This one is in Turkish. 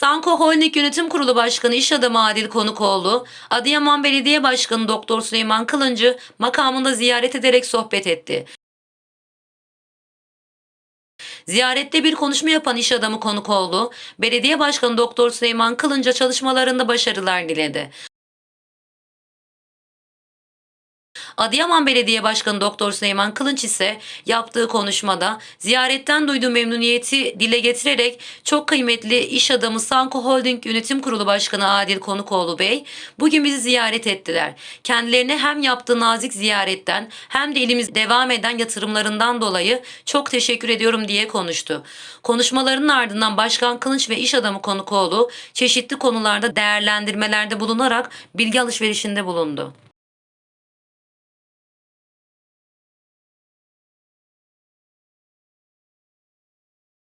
Sanko Holding Yönetim Kurulu Başkanı İş Adamı Adil Konukoğlu, Adıyaman Belediye Başkanı Doktor Süleyman Kılıncı makamında ziyaret ederek sohbet etti. Ziyarette bir konuşma yapan iş adamı Konukoğlu, Belediye Başkanı Doktor Süleyman Kılınç'a çalışmalarında başarılar diledi. Adıyaman Belediye Başkanı Doktor Süleyman Kılınç ise yaptığı konuşmada ziyaretten duyduğu memnuniyeti dile getirerek çok kıymetli iş adamı Sanko Holding Yönetim Kurulu Başkanı Adil Konukoğlu Bey bugün bizi ziyaret ettiler. Kendilerine hem yaptığı nazik ziyaretten hem de elimiz devam eden yatırımlarından dolayı çok teşekkür ediyorum diye konuştu. Konuşmalarının ardından Başkan Kılınç ve iş adamı Konukoğlu çeşitli konularda değerlendirmelerde bulunarak bilgi alışverişinde bulundu.